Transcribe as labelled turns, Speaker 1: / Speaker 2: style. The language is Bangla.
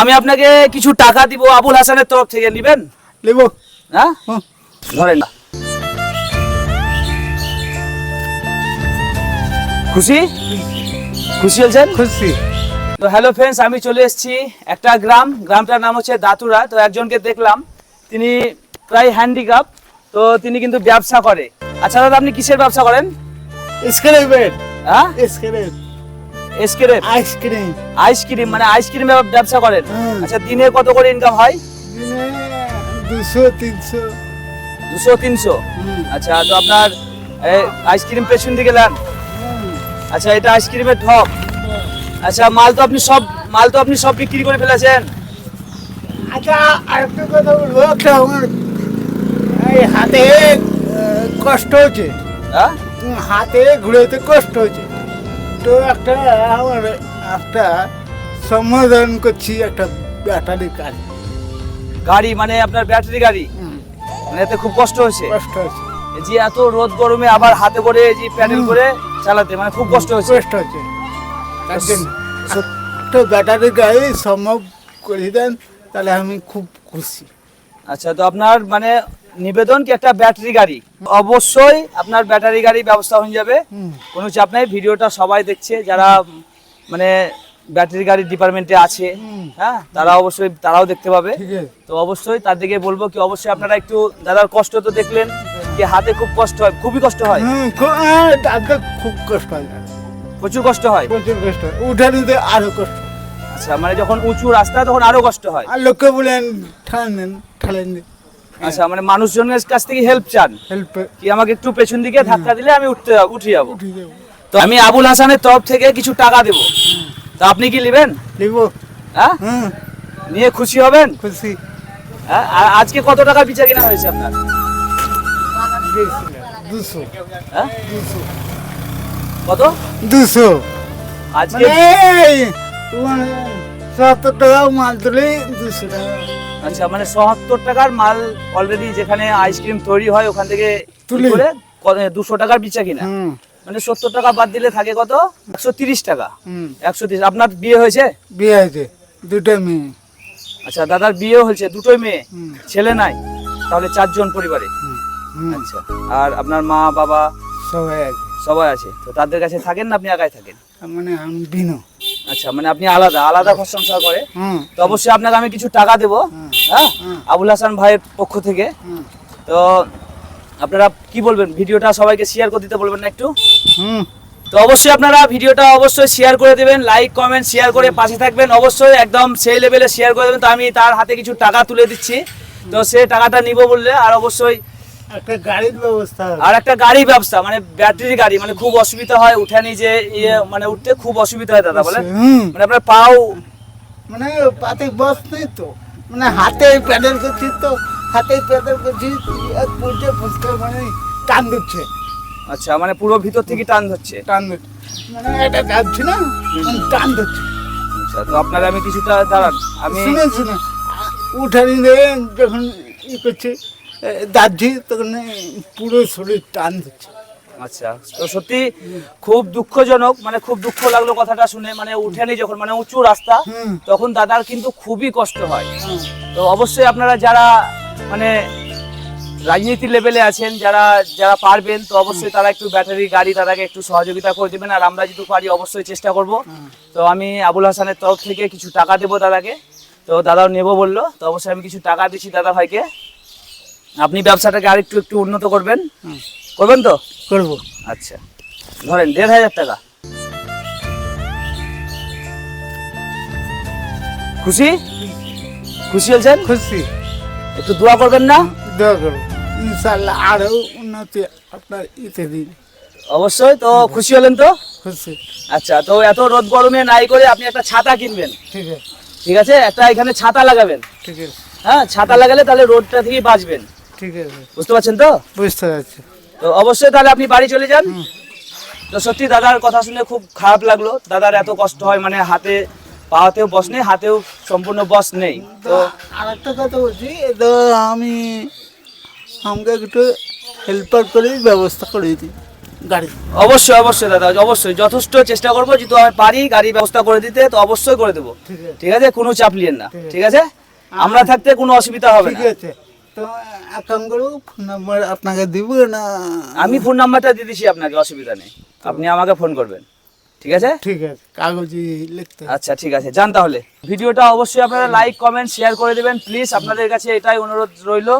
Speaker 1: আমি আপনাকে কিছু টাকা দিব আবুল হাসানের তরফ থেকে নেবেন?
Speaker 2: নেব।
Speaker 1: হ্যাঁ। ধরেন না। খুশি? খুশি হয়েছেন
Speaker 2: খুশি।
Speaker 1: তো হ্যালো ফ্রেন্ডস আমি চলে এসেছি একটা গ্রাম। গ্রামটার নাম হচ্ছে দাতুরা। তো একজনকে দেখলাম তিনি প্রায় হ্যান্ডিক্যাপ তো তিনি কিন্তু ব্যবসা করে। আচ্ছা দাদা আপনি কিসের ব্যবসা করেন?
Speaker 2: স্ক্রেপের
Speaker 1: হ্যাঁ?
Speaker 2: স্ক্রেপ
Speaker 1: এসকেরের
Speaker 2: আইসক্রিম
Speaker 1: আইসক্রিম মানে আইসক্রিম ব্যবসা করেন? আচ্ছা দিনে কত করে ইনকাম হয়?
Speaker 2: দুশো তিনশো।
Speaker 1: দুশো তিনশো? আচ্ছা তো আপনার আইসক্রিম পেছন দিকে নেন আচ্ছা এটা আইসক্রিমের ঠপ আচ্ছা মাল তো আপনি সব মাল তো আপনি সব বিক্রি করে ফেলেছেন।
Speaker 2: আচ্ছা আরেকটা কথা বলব একটা আমার এই হাতে কষ্ট হচ্ছে।
Speaker 1: হ্যাঁ?
Speaker 2: হাতে ঘুরাইতে কষ্ট হচ্ছে। তো একটা আমার একটা সমাধান করছি একটা ব্যাটারি গাড়ি
Speaker 1: গাড়ি মানে আপনার ব্যাটারি গাড়ি? মানে এতে খুব কষ্ট হয়েছে?
Speaker 2: কষ্ট
Speaker 1: এই যে এত রোদ গরমে আবার হাতে করে যে প্যাডেল করে চালাতে মানে খুব কষ্ট হয়েছে।
Speaker 2: কষ্ট হচ্ছে তার জন্য। তো ব্যাটারি গাড়ি সম্ভব করে দেন তাহলে আমি খুব খুশি।
Speaker 1: আচ্ছা তো আপনার মানে নিবেদন কি একটা ব্যাটারি গাড়ি? অবশ্যই আপনার ব্যাটারি গাড়ি ব্যবস্থা হয়ে যাবে। কোনো চাপ নাই ভিডিওটা সবাই দেখছে যারা মানে ব্যাটারি গাড়ির ডিপার্টমেন্টে আছে হ্যাঁ তারা অবশ্যই তারাও দেখতে পাবে। তো অবশ্যই তার দিকে বলব কি অবশ্যই আপনারা একটু দাদার কষ্ট তো দেখলেন যে হাতে খুব কষ্ট হয় খুবই কষ্ট হয়।
Speaker 2: খুব- হ্যাঁ, খুব কষ্ট হয়।
Speaker 1: প্রচুর কষ্ট হয়?
Speaker 2: প্রচুর কষ্ট হয়। উঠে নিতে আরও কষ্ট।
Speaker 1: আচ্ছা মানে যখন উঁচু রাস্তা তখন আরও কষ্ট হয়।
Speaker 2: আর লোকে বলেন ঠানেন ঠালেন।
Speaker 1: আচ্ছা মানে মানুষজনের কাছ থেকে হেল্প চান?
Speaker 2: হেল্প
Speaker 1: কি আমাকে একটু পেছন দিকে ধাক্কা দিলে আমি উঠতে উঠে যাব? তো আমি আবুল হাসানের তরফ থেকে কিছু টাকা দেব। তো আপনি কি নেবেন?
Speaker 2: নিব।
Speaker 1: হ্যাঁ? নিয়ে খুশি হবেন?
Speaker 2: খুশি।
Speaker 1: হ্যাঁ আর আজকে কত টাকা বিচা কিনা হয়েছে আপনার?
Speaker 2: দুশো।
Speaker 1: হ্যাঁ?
Speaker 2: দুশো।
Speaker 1: কত?
Speaker 2: দুশো।
Speaker 1: আজকে
Speaker 2: মানে টাকা মাল তুলে দুশো টাকা।
Speaker 1: আচ্ছা মানে সত্তর টাকার মাল অলরেডি যেখানে আইসক্রিম তৈরি হয় ওখান থেকে
Speaker 2: তুলে।
Speaker 1: করে দুশো টাকার বিচা কিনা? মানে সত্তর টাকা বাদ দিলে থাকে কত? একশো তিরিশ টাকা। একশো তিরিশ। আপনার বিয়ে হয়েছে?
Speaker 2: বিয়ে হয়েছে। দুটো মেয়ে।
Speaker 1: আচ্ছা দাদার বিয়ে হয়েছে দুটোই মেয়ে। ছেলে নাই তাহলে চারজন পরিবারে। আচ্ছা আর আপনার মা বাবা?
Speaker 2: সবাই আছে।
Speaker 1: সবাই আছে। তো তাদের কাছে থাকেন না আপনি একাই থাকেন?
Speaker 2: মানে আমি বিনো।
Speaker 1: আচ্ছা মানে আপনি আলাদা আলাদা সংসার করে। তো অবশ্যই আপনাকে আমি কিছু টাকা দেবো হ্যাঁ? আবুল হাসান ভাইয়ের পক্ষ থেকে। তো আপনারা কি বলবেন? ভিডিওটা সবাইকে শেয়ার করে দিতে বলবেন না একটু?
Speaker 2: হুম।
Speaker 1: তো অবশ্যই আপনারা ভিডিওটা অবশ্যই শেয়ার করে দেবেন লাইক কমেন্ট শেয়ার করে পাশে থাকবেন। অবশ্যই একদম সেই লেভেলে শেয়ার করে দেবেন। তো আমি তার হাতে কিছু টাকা তুলে দিচ্ছি। তো সে টাকাটা নিব বললে আর অবশ্যই
Speaker 2: একটা গাড়ির ব্যবস্থা
Speaker 1: আর একটা গাড়ি ব্যবসা মানে ব্যাটারি গাড়ি মানে খুব অসুবিধা হয় উঠানি যে ইয়ে মানে উঠতে খুব অসুবিধা হয় দাদা বলেন।
Speaker 2: হুম।
Speaker 1: মানে আপনার পাও
Speaker 2: মানে পাতে বস নেই তো। মানে হাতে প্যাডেল করছি তো হাতে প্যাডেল করছি আর পুজো ফুসকে মানে টান দিচ্ছে।
Speaker 1: আচ্ছা মানে পুরো ভিতর থেকে টান ধরছে।
Speaker 2: টান দিচ্ছে মানে এটা যাচ্ছে না মানে টান দিচ্ছে
Speaker 1: আচ্ছা তো আপনারা আমি কিছুটা দাঁড়ান। আমি
Speaker 2: শুনে শুনে উঠে নিয়ে যখন ই করছে যাচ্ছি তখন পুরো শরীর টান দিচ্ছে।
Speaker 1: আচ্ছা তো সত্যি খুব দুঃখজনক মানে খুব দুঃখ লাগল কথাটা শুনে মানে উঠেনি যখন মানে উঁচু রাস্তা তখন দাদার কিন্তু খুবই কষ্ট হয়। তো অবশ্যই আপনারা যারা মানে রাজনীতি লেভেলে আছেন যারা যারা পারবেন তো অবশ্যই তারা একটু ব্যাটারি গাড়ি তাদেরকে একটু সহযোগিতা করে দেবেন। আর আমরা যদি পারি অবশ্যই চেষ্টা করব। তো আমি আবুল হাসানের তরফ থেকে কিছু টাকা দেবো দাদাকে। তো দাদাও নেব বলল। তো অবশ্যই আমি কিছু টাকা দিচ্ছি দাদা ভাইকে। আপনি ব্যবসাটাকে আরেকটু একটু একটু উন্নত করবেন? করবেন তো?
Speaker 2: করব।
Speaker 1: আচ্ছা। ধরেন দেড় হাজার টাকা। খুশি? খুশি হয়েছেন
Speaker 2: খুশি।
Speaker 1: একটু দোয়া করবেন না?
Speaker 2: দোয়া করব। ইনশাল্লাহ আরও উন্নতি আপনার ইতে দিন
Speaker 1: অবশ্যই তো খুশি হলেন তো?
Speaker 2: খুশি।
Speaker 1: আচ্ছা তো এত রোদ গরমে নাই করে আপনি একটা ছাতা কিনবেন।
Speaker 2: ঠিক আছে।
Speaker 1: ঠিক আছে? একটা এখানে ছাতা লাগাবেন।
Speaker 2: ঠিক আছে।
Speaker 1: হ্যাঁ ছাতা লাগালে তাহলে রোদটা থেকে বাঁচবেন।
Speaker 2: ঠিক আছে।
Speaker 1: বুঝতে পারছেন তো?
Speaker 2: বুঝতে পারছি।
Speaker 1: তো অবশ্যই তাহলে আপনি বাড়ি চলে যান। তো সত্যি দাদার কথা শুনে খুব খারাপ লাগল। দাদার এত কষ্ট হয় মানে হাতে পাওয়াতেও বস নেই হাতেও সম্পূর্ণ বস নেই। তো
Speaker 2: আর একটা কথা বলছি তো আমি আমাকে একটু হেল্পার করে ব্যবস্থা করে দিই গাড়ি।
Speaker 1: অবশ্যই অবশ্যই দাদা অবশ্যই। যথেষ্ট চেষ্টা করব যেহেতু আমি পারি গাড়ি ব্যবস্থা করে দিতে তো অবশ্যই করে দেবো।
Speaker 2: ঠিক আছে।
Speaker 1: কোনো চাপ লিয়েন না।
Speaker 2: ঠিক আছে।
Speaker 1: আমরা থাকতে কোনো অসুবিধা হবে
Speaker 2: ঠিক
Speaker 1: না
Speaker 2: আছে। তো ফোন নাম্বার আপনাকে দিব না?
Speaker 1: আমি ফোন নাম্বারটা দিয়ে দিছি আপনাকে অসুবিধা নেই। আপনি আমাকে ফোন করবেন। ঠিক আছে?
Speaker 2: ঠিক আছে কাগজে লিখতে
Speaker 1: আচ্ছা ঠিক আছে যান তাহলে। ভিডিওটা অবশ্যই আপনারা লাইক কমেন্ট শেয়ার করে দেবেন। প্লিজ আপনাদের কাছে এটাই অনুরোধ রইল।